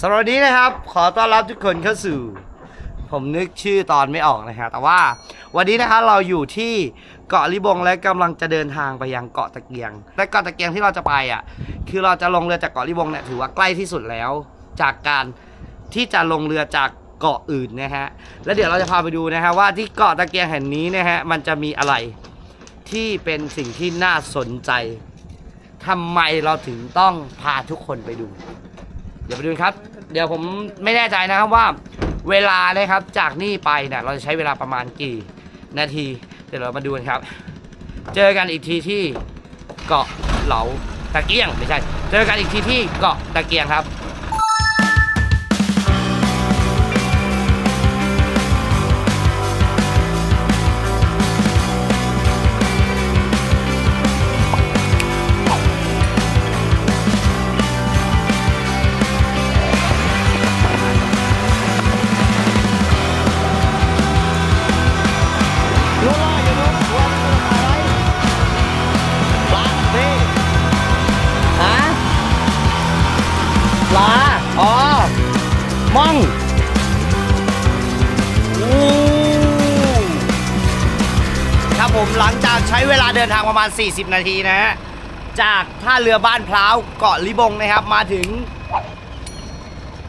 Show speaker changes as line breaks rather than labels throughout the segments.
สวันนี้นะครับ ขอต้อนรับทุกคนเข้าสู่ ผมนึกชื่อตอนไม่ออกนะครับแต่ว่าวันนี้นะครับเราอยู่ที่เกาะลิบงและกำลังจะเดินทางไปยังเกาะตะเกียงและเกาะตะเกียงที่เราจะไปอะ คือเราจะลงเรือจากเกาะลิบงเนี่ยถือว่าใกล้ที่สุดแล้ว จากการที่จะลงเรือจากเกาะอื่นนะฮะแล้วเดี๋ยวเราจะพาไปดูนะฮะว่าที่เกาะตะเกียงแห่งนี้นะฮะมันจะมีอะไรที่เป็นสิ่งที่น่าสนใจทำไมเราถึงต้องพาทุกคนไปดู ดี๋ยวไปดูครับ เดี๋ยวผมไม่แน่ใจนะครับว่าเวลานะครับจากนี่ไปเนี่ยเราจะใช้เวลาประมาณกี่นาที เดี๋ยวเรามาดูกันครับ เจอกันอีกทีที่เกาะเหลาตะเกียงไม่ใช่ เจอกันอีกทีที่เกาะตะเกียงครับ ม่องครับผมหลังจากใช้เวลาเดินทางประมาณ 40 นาทีนะฮะ จากท่าเรือบ้านพร้าวเกาะลิบงนะครับ มาถึง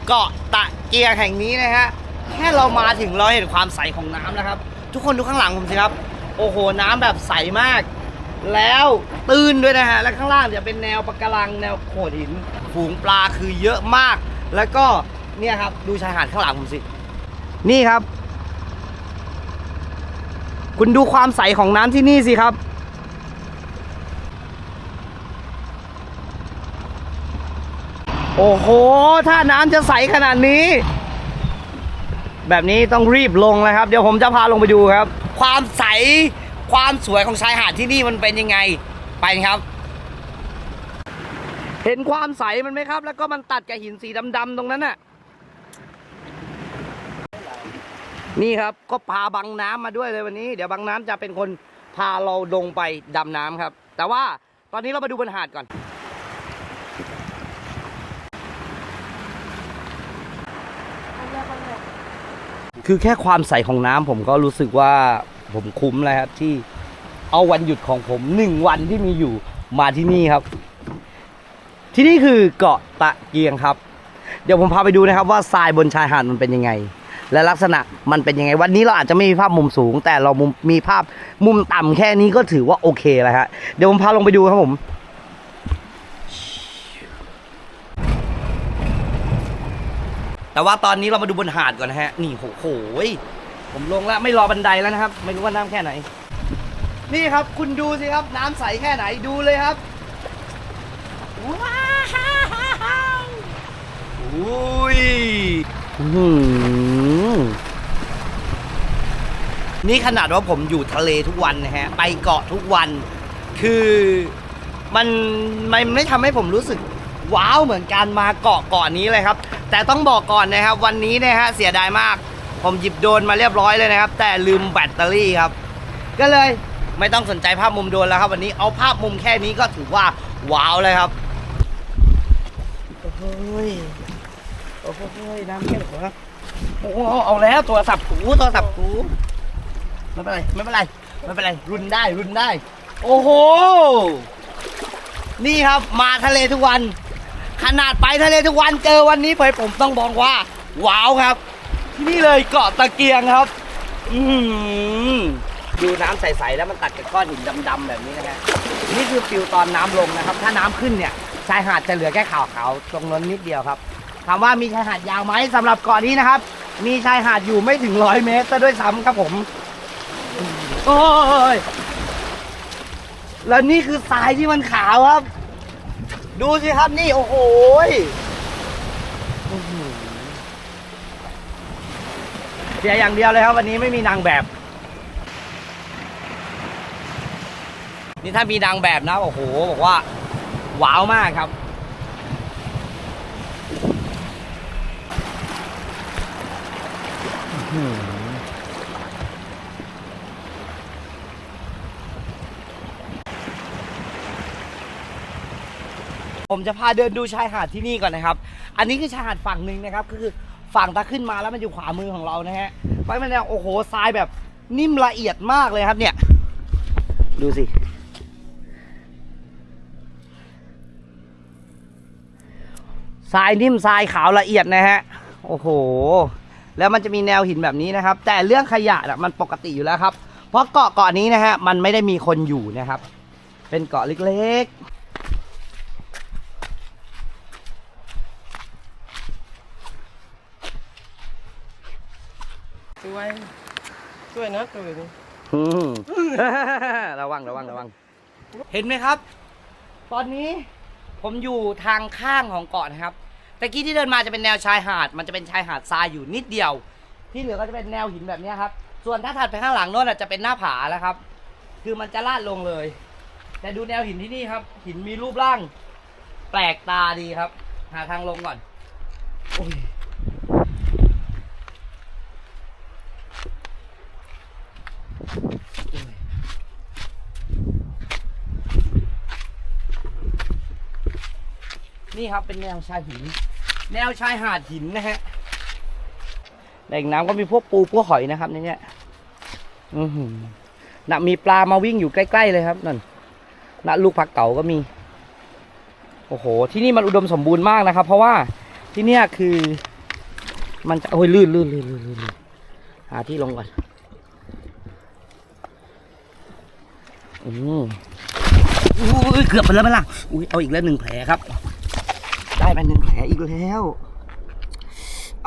เกาะตะเกียงแห่งนี้นะฮะ แค่เรามาถึงเราเห็นความใสของน้ำแล้วครับ ทุกคนดูข้างหลังผมสิครับ โอ้โห น้ำแบบใสมาก แล้วตื้นด้วยนะฮะ และข้างล่างจะเป็นแนวปะการังแนวโขดหิน ฝูงปลาคือเยอะมาก แล้วก็ เนี่ยครับ ดูชายหาดข้างหลังผมสิ นี่ครับ คุณดูความใสของน้ำที่นี่สิครับ โอ้โห ถ้าน้ำจะใสขนาดนี้ แบบนี้ต้องรีบลงเลยครับ เดี๋ยวผมจะพาลงไปดูครับ ความใสความสวยของชายหาดที่นี่มันเป็นยังไงไปครับ เห็นความใสมันไหมครับ แล้วก็มันตัดกับหินสีดำๆตรงนั้นน่ะ นี่ครับก็พาบังน้ำมาด้วยเลยวันนี้ เดี๋ยวบังน้ำจะเป็นคนพาเราลงไปดำน้ำครับ แต่ว่าตอนนี้เรามาดูบนหาดก่อน คือแค่ความใสของน้ำผมก็รู้สึกว่าผมคุ้มแล้วครับที่เอาวันหยุดของผมหนึ่งวันที่มีอยู่มาที่นี่ครับ ที่นี่คือเกาะตะเกียงครับ เดี๋ยวผมพาไปดูนะครับว่าทรายบนชายหาดมันเป็นยังไง และลักษณะมันเป็นยังไงวันนี้เราอาจจะไม่มีภาพมุมสูง แต่เรามุมมีภาพมุมต่ำแค่นี้ก็ถือว่าโอเคแล้วฮะเดี๋ยวผมพาลงไปดูครับผมแต่ว่าตอนนี้เรามาดูบนหาดก่อนนะฮะ นี่โหโหยผมลงแล้วไม่รอบันไดแล้วนะครับ ไม่รู้ว่าน้ำแค่ไหน นี่ครับคุณดูสิครับ น้ำใสแค่ไหนดูเลยครับว้าวอุ้ยอื้อหือ นี่ขนาดว่าผมอยู่ทะเลทุกวันนะฮะ ไปเกาะทุกวัน คือมันมันไม่ทำให้ผมรู้สึกว้าวเหมือนการมาเกาะเกาะนี้เลยครับ แต่ต้องบอกก่อนนะครับ วันนี้นะฮะเสียดายมาก ผมหยิบโดรนมาเรียบร้อยเลยนะครับ แต่ลืมแบตเตอรี่ครับ ก็เลยไม่ต้องสนใจภาพมุมโดรนแล้วครับ วันนี้เอาภาพมุมแค่นี้ก็ถือว่าว้าวเลยครับโอ้โหยโอ้โหยน้ำแค่ไหนวะ โอ้โหเอาแล้วตัวสับกูตัวสับกูไม่เป็นไรไม่เป็นไรไม่เป็นไรรุนได้รุนได้ โอ้โห นี่ครับมาทะเลทุกวัน ขนาดไปทะเลทุกวันเจอวันนี้ไปผมต้องบอกว่า ว้าวครับ ที่นี่เลยเกาะตะเกียงครับ อือหือดูน้ำใสๆแล้วมันตัดกับก้อนหินดำๆแบบนี้นะฮะนี่คือฟิลตอนน้ำลงนะครับ ถ้าน้ำขึ้นเนี่ยชายหาดจะเหลือแค่ขาวๆตรงนั้นนิดเดียวครับ ถามว่ามีชายหาดยาวไหมสำหรับเกาะนี้นะครับ มีชายหาดอยู่ไม่ถึงร้อยเมตรซะด้วยซ้ำครับผมโอ้ยแล้วนี่คือทรายที่มันขาวครับ ดูสิครับนี่โอ้โหยเสียอย่างเดียวเลยครับ วันนี้ไม่มีนางแบบ นี่ถ้ามีนางแบบนะโอ้โห บอกว่าว้าวมากครับ ผมจะพาเดินดูชายหาดที่นี่ก่อนนะครับ อันนี้คือชายหาดฝั่งหนึ่งนะครับ คือฝั่งตาขึ้นมาแล้วมันอยู่ขวามือของเรานะฮะไปมันเนี่ยโอ้โหทรายแบบนิ่มละเอียดมากเลยครับเนี่ย ดูสิ ทรายนิ่มทรายขาวละเอียดนะฮะ โอ้โห แล้วมันจะมีแนวหินแบบนี้นะครับ แต่เรื่องขยะนะมันปกติอยู่แล้วครับ เพราะเกาะเกาะนี้นะฮะ มันไม่ได้มีคนอยู่นะครับ เป็นเกาะเล็ก
วย สวยนะตัวนี้
ๆอืมระวังระวังระวัง เห็นไหมครับ ตอนนี้ผมอยู่ทางข้างของเกาะนะครับตะกี้ที่เดินมาจะเป็นแนวชายหาด มันจะเป็นชายหาดทรายอยู่นิดเดียว ที่เหลือก็จะเป็นแนวหินแบบเนี้ยครับ ส่วนถ้าถัดไปข้างหลังโน้นนะจะเป็นหน้าผาแล้วครับ คือมันจะลาดลงเลย แต่ดูแนวหินที่นี่ครับ หินมีรูปร่าง แปลกตาดีครับ หาทางลงก่อนโอ้ย นี่ครับเป็นแนวชายหิน แนวชายหาดหินนะฮะแหล่งน้ำก็มีพวกปูพวกหอยนะครับในเนี้ยอือหือน่ะมีปลามาวิ่งอยู่ใกล้ๆเลยครับนั่นน่ะลูกผักเก๋าก็มี โอ้โห ที่นี่มันอุดมสมบูรณ์มากนะครับ เพราะว่าที่เนี่ยคือ มันจะโอ้ยลื่นลื่นลื่นลื่นลื่นหาที่ลงก่อนอืมอุ้ยเกือบไปแล้วไหมล่ะอุ้ยเอาอีกแล้วหนึ่งแผลครับ ได้ไปหนึ่งแผลอีกแล้ว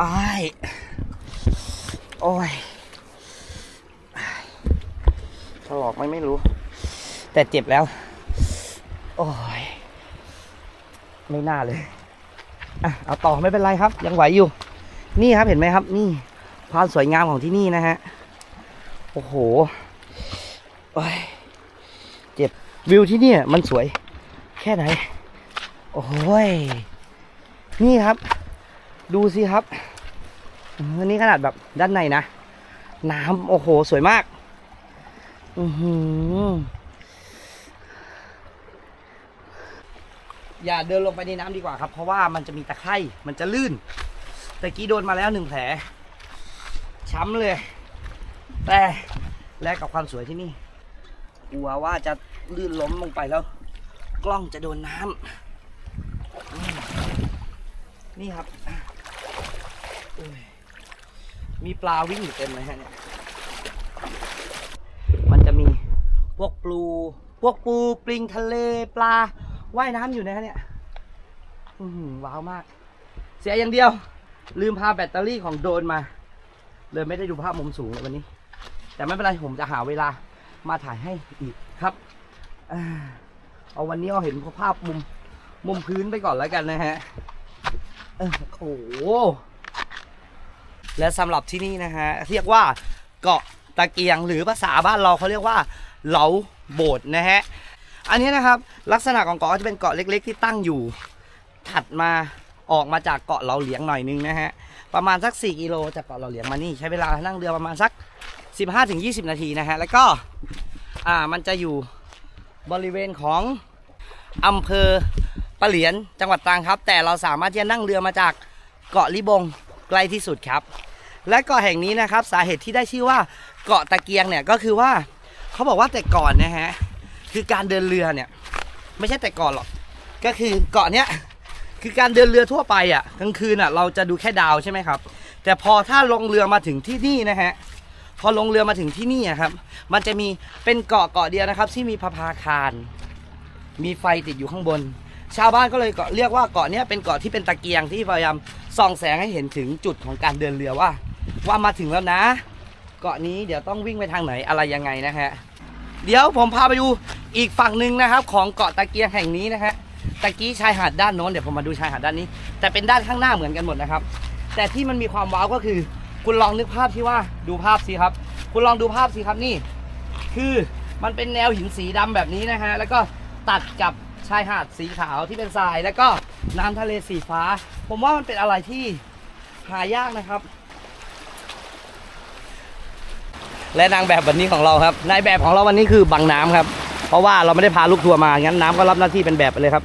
อ้ายโอ้ยถลอกไหมไม่รู้ แต่เจ็บแล้ว โอ้ย ไม่น่าเลยอะเอาต่อไม่เป็นไรครับ ยังไหวอยู่ นี่ครับเห็นไหมครับ นี่ความสวยงามของที่นี่นะฮะ โอ้โหโอ้ยเจ็บวิวที่นี่มันสวย แค่ไหน โอ้ย นี่ครับ ดูสิครับอันนี้ขนาดแบบด้านในนะ น้ำโอ้โห สวยมาก อือหืออย่าเดินลงไปในน้ำดีกว่าครับ เพราะว่ามันจะมีตะไคร่ มันจะลื่นตะกี้โดนมาแล้วหนึ่งแผล ช้ำเลย แต่แลกกับความสวยที่นี่ กลัวว่าจะลื่นล้มลงไปแล้ว กล้องจะโดนน้ำอืม นี่ครับมีปลาวิ่งอยู่เต็มเลยฮะเนี่ยมันจะมีพวกปลู พวกปูปลิงทะเลปลาว่ายน้ำอยู่นะฮะเนี่ยว้าวมาก เสียอย่างเดียว ลืมพาแบตเตอรี่ของโดรนมาเลยไม่ได้ดูภาพมุมสูงเลยวันนี้ แต่ไม่เป็นไรผมจะหาเวลามาถ่ายให้อีกครับเอาวันนี้เอาเห็นภาพมุมมุมพื้นไปก่อนแล้วกันนะฮะ โอ้โห และสำหรับที่นี่นะฮะ เรียกว่าเกาะตะเกียงหรือภาษาบ้านเราเขาเรียกว่าเหลาโบดนะฮะ อันนี้นะครับลักษณะของเกาะจะเป็นเกาะเล็ก ๆ ที่ตั้งอยู่ ถัดมาออกมาจากเกาะเหลาเหลียงหน่อยนึงนะฮะ ประมาณสัก 4 กิโลจากเกาะเหลาเหลียงมานี่ใช้เวลานั่งเรือประมาณสัก 15-20 นาทีนะฮะ แล้วก็อ่ามันจะอยู่บริเวณของอำเภอ ปะเหลียนจังหวัดตรังครับ แต่เราสามารถที่จะนั่งเรือมาจากเกาะลิบงใกล้ที่สุดครับ และเกาะแห่งนี้นะครับ สาเหตุที่ได้ชื่อว่าเกาะตะเกียงเนี่ยก็คือว่าเขาบอกว่าแต่ก่อนนะฮะคือการเดินเรือเนี่ยไม่ใช่แต่ก่อนหรอกก็คือเกาะเนี้ยคือการเดินเรือทั่วไปอะกลางคืนอะเราจะดูแค่ดาวใช่ไหมครับ แต่พอถ้าลงเรือมาถึงที่นี่นะฮะพอลงเรือมาถึงที่นี่อะครับ มันจะมีเป็นเกาะเกาะเดียวนะครับ ที่มีพระพาคาร มีไฟติดอยู่ข้างบน ชาวบ้านก็เลยเรียกว่าเกาะนี้เป็นเกาะที่เป็นตะเกียงที่พยายามส่องแสงให้เห็นถึงจุดของการเดินเรือว่า ว่ามาถึงแล้วนะ เกาะนี้เดี๋ยวต้องวิ่งไปทางไหนอะไรยังไงนะฮะเดี๋ยวผมพาไปดูอีกฝั่งหนึ่งนะครับ ของเกาะตะเกียงแห่งนี้นะฮะตะกี้ชายหาดด้านโน้นเดี๋ยวผมมาดูชายหาดด้านนี้ แต่เป็นด้านข้างหน้าเหมือนกันหมดนะครับ แต่ที่มันมีความว้าวก็คือ คุณลองนึกภาพที่ว่าดูภาพสิครับ คุณลองดูภาพสิครับนี่ คือมันเป็นแนวหินสีดำแบบนี้นะฮะแล้วก็ตัดกับ ชายหาดสีขาวที่เป็นทราย แล้วก็น้ำทะเลสีฟ้า ผมว่ามันเป็นอะไรที่หายากนะครับ และนางแบบวันนี้ของเราครับนายแบบของเราวันนี้คือบังน้ำครับ เพราะว่าเราไม่ได้พาลูกทัวร์มางั้นน้ำก็รับหน้าที่เป็นแบบไปเลยครับ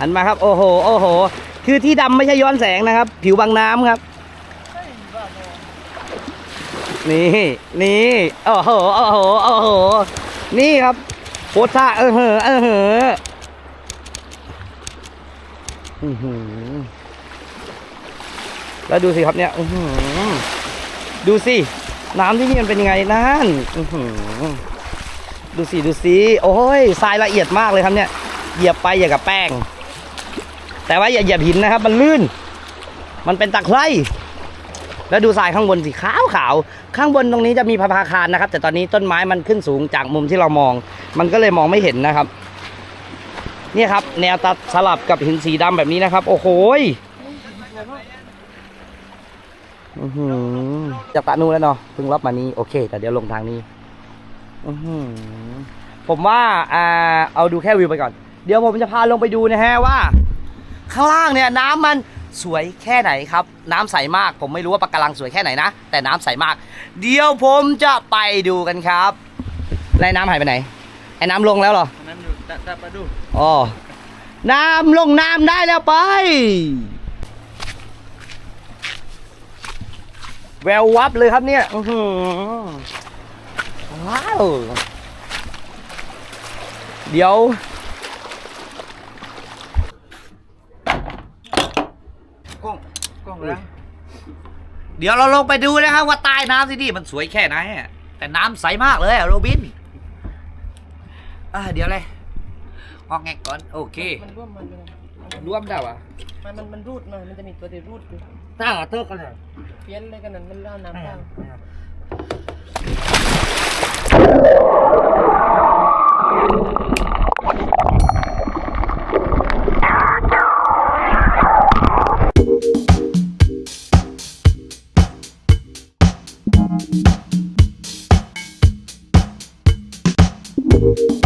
หันมาครับ โอ้โหโอ้โห คือที่ดำไม่ใช่ย้อนแสงนะครับ ผิวบางน้ำครับนี่นี่โอ้โหโอ้โหโอ้โหนี่ครับโคตรซ่าเออเหอะเออเหอะ อือหือแล้วดูสิครับเนี่ยอือหือดูสิ น้ำที่นี่มันเป็นยังไงนั่นอือหือดูสิ ดูสิ โอ้ยทรายละเอียดมากเลยครับเนี่ย เหยียบไปอย่ากับแป้ง แต่ว่าอย่าเหยียบหินนะครับ มันลื่น มันเป็นตะไคร่แล้วดูทรายข้างบนสิขาวขาวข้างบนตรงนี้จะมีพระพาคารนะครับ แต่ตอนนี้ต้นไม้มันขึ้นสูงจากมุมที่เรามอง มันก็เลยมองไม่เห็นนะครับ เนี่ยครับ แนวตัดสลับกับหินสีดำแบบนี้นะครับ โอ้โหยจากตะนูนแล้วเนาะเพิ่งรับมานี้โอเค แต่เดี๋ยวลงทางนี้ผมว่าเอาดูแค่วิวไปก่อน เดี๋ยวผมจะพาลงไปดูนะฮะว่า ข้างล่างเนี่ยน้ำมันสวยแค่ไหนครับ น้ำใสมาก ผมไม่รู้ว่าปะการังสวยแค่ไหนนะ แต่น้ำใสมาก เดี๋ยวผมจะไปดูกันครับแล้วไอ้น้ำหายไปไหนไอ้น้ำลงแล้วเหรอ
ตะตะปะดู
อ๋อน้ำลงน้ำได้แล้วไป แวววับเลยครับเนี่ยอื้อหือว้าว เดี๋ยว
กล้องกล้องแล้ว
เดี๋ยวเราลงไปดูนะครับว่าใต้น้ำที่นี่มันสวยแค่ไหนอะแต่น้ำใสมากเลยอะโรบิน อ่าเดี๋ยวเลย ออกแงกก่อนโอเค
มันร่วมมันเลย
ร่วมได้วะ
มันมันมันรูดมา มันจะมีตัวที่รูดอยู่
ถ้าเติร์กันเลย
เพี้ยนเลยกันนั่นมันเล่าน้ำตั้งแบบ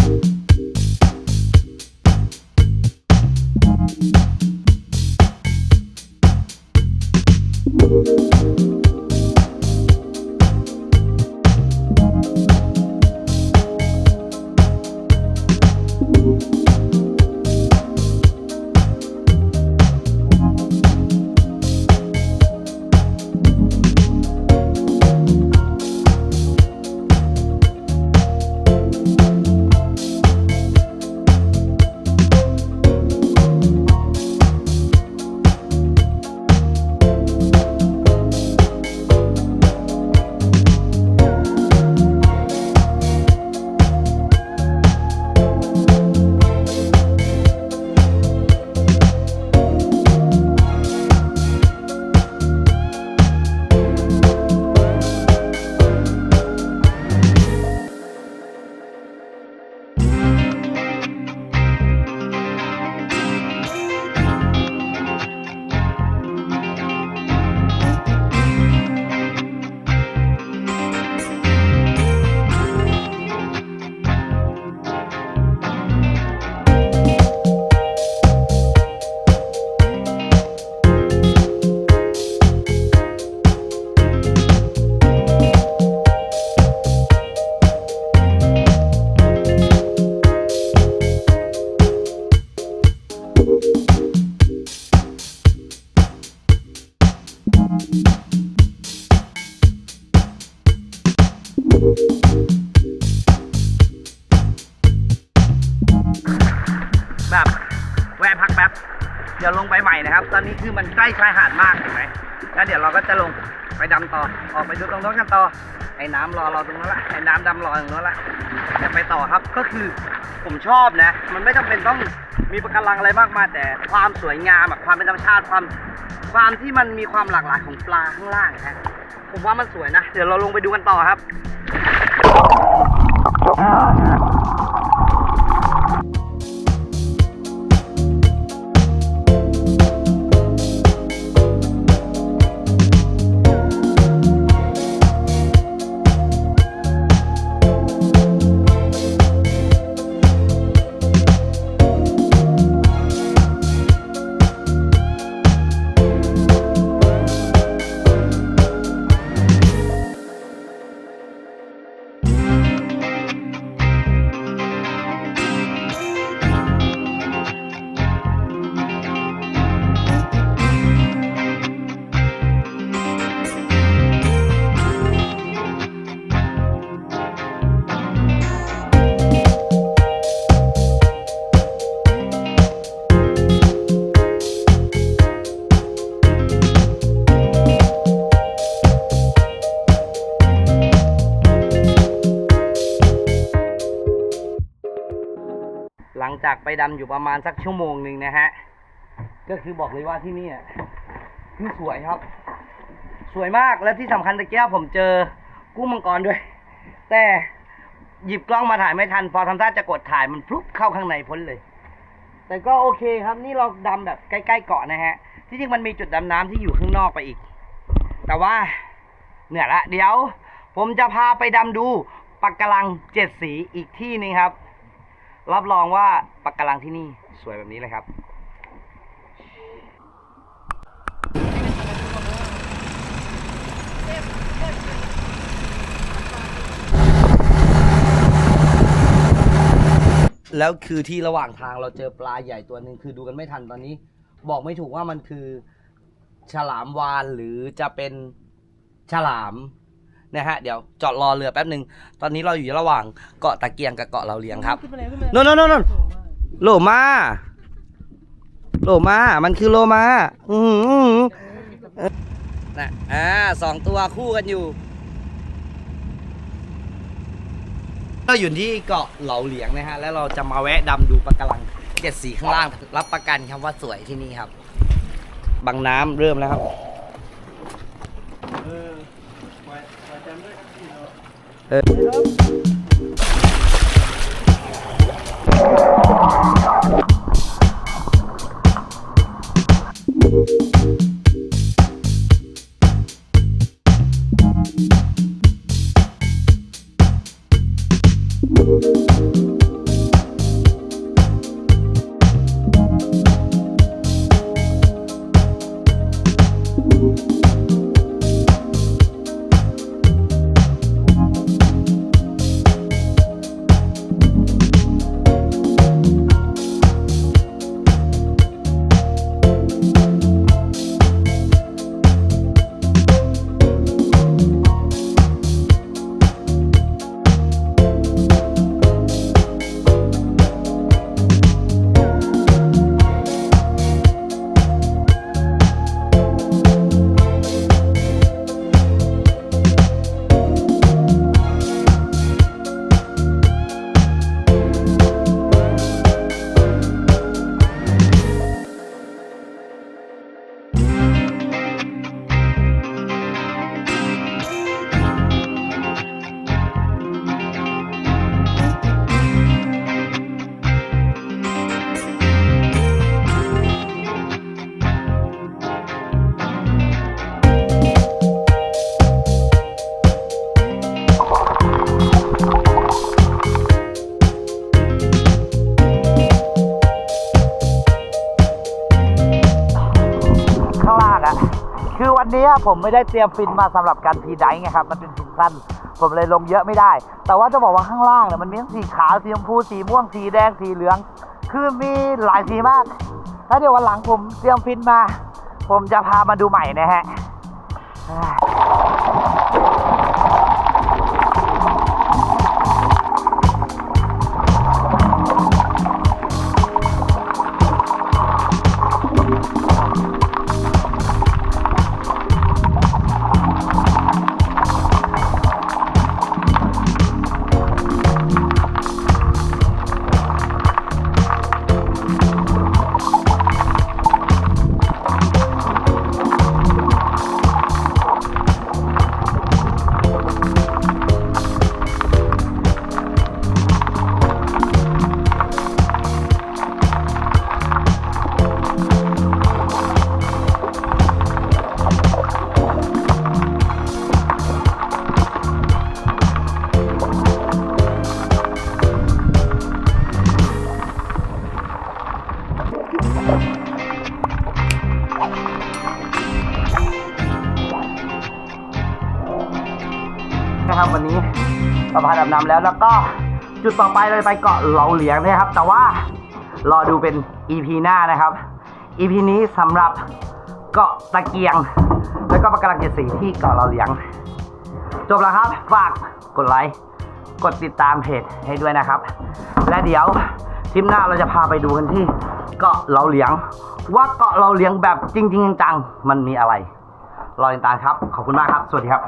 ดี๋ยวลงไปใหม่นะครับ ตอนนี้คือมันใกล้ชายหาดมากเห็นไหมแล้วเดี๋ยวเราก็จะลงไปดำต่อ ออกไปดูตรงโน้นกันต่อ ไอ้น้ำรอเราตรงนั้นละ ไอ้น้ำดำรอตรงนั้นละเดี๋ยวไปต่อครับ ก็คือผมชอบนะ มันไม่จำเป็นต้องมีปะการังอะไรมากมายแต่ความสวยงามแบบความเป็นธรรมชาติความความที่มันมีความหลากหลายของปลาข้างล่างนะฮะผมว่ามันสวยนะ เดี๋ยวเราลงไปดูกันต่อครับ
จากไปดำอยู่ประมาณสักชั่วโมงหนึ่งนะฮะ ก็คือบอกเลยว่าที่นี่อะคือสวยครับ สวยมากและที่สำคัญตะเกียบผมเจอกุ้งมังกรด้วย แต่หยิบกล้องมาถ่ายไม่ทัน พอทำท่าจะกดถ่ายมันพลุบเข้าข้างในพ้นเลย แต่ก็โอเคครับนี่เราดำแบบใกล้ๆเกาะนะฮะ ที่จริงมันมีจุดดำน้ำที่อยู่ข้างนอกไปอีก แต่ว่าเหนื่อยละ เดี๋ยว ผมจะพาไปดำดูปักกลังเจ็ดสีอีกที่นึงครับ รับรองว่าปักกะลังที่นี่สวยแบบนี้เลยครับ
แล้วคือที่ระหว่างทางเราเจอปลาใหญ่ตัวหนึ่งคือดูกันไม่ทันตอนนี้ บอกไม่ถูกว่ามันคือ ฉลามวานหรือจะเป็นฉลาม นะฮะเดี๋ยวจอดรอเรือแป๊บหนึ่งตอนนี้เราอยู่ระหว่างเกาะตะเกียงกับเกาะเราเลียงครับ
ขึ้นไปเลยขึ้นไปเลย
โน่นโน่นโน่นโน่นโลมาโลมามันคือโลมาอือหืออื้อหือเออนะอ่าสองตัวคู่กันอยู่เราอยู่ที่เกาะเหลาเหลียงนะฮะแล้วเราจะมาแวะดำดูปะการังเจ็ดสีข้างล่าง รับประกันครับว่าสวยที่นี่ครับ บางน้ำเริ่มแล้วครับ เวั
นนี้ผมไม่ได้เตรียมฟินมาสำหรับการพีไดฟ์ไงครับ มันเป็นฟินสั้น ผมเลยลงเยอะไม่ได้ แต่ว่าจะบอกว่าข้างล่างเนี่ยมันมีสีขาว สีชมพู สีม่วง สีแดง สีเหลือง คือมีหลายสีมาก ถ้าเดี๋ยววันหลังผมเตรียมฟินมา ผมจะพามาดูใหม่นะฮะ นะครับวันนี้เราพาดำน้ำแล้วแล้วก็จุดต่อไปเลยไปเกาะเหลาเหลียงนะครับ แต่ว่ารอดูเป็น EP หน้านะครับ EP นี้สำหรับเกาะตะเกียง แล้วก็ปะการังเจ็ดสีที่เกาะเหลาเหลียง จบแล้วครับ ฝากกดไลค์กดติดตามเพจให้ด้วยนะครับ และเดี๋ยว ทริปหน้าเราจะพาไปดูกันที่เกาะเราเหลียง ว่าเกาะเราเหลียงแบบจริง ๆ จังๆมันมีอะไร รอติดตามครับ ขอบคุณมากครับ สวัสดีครับ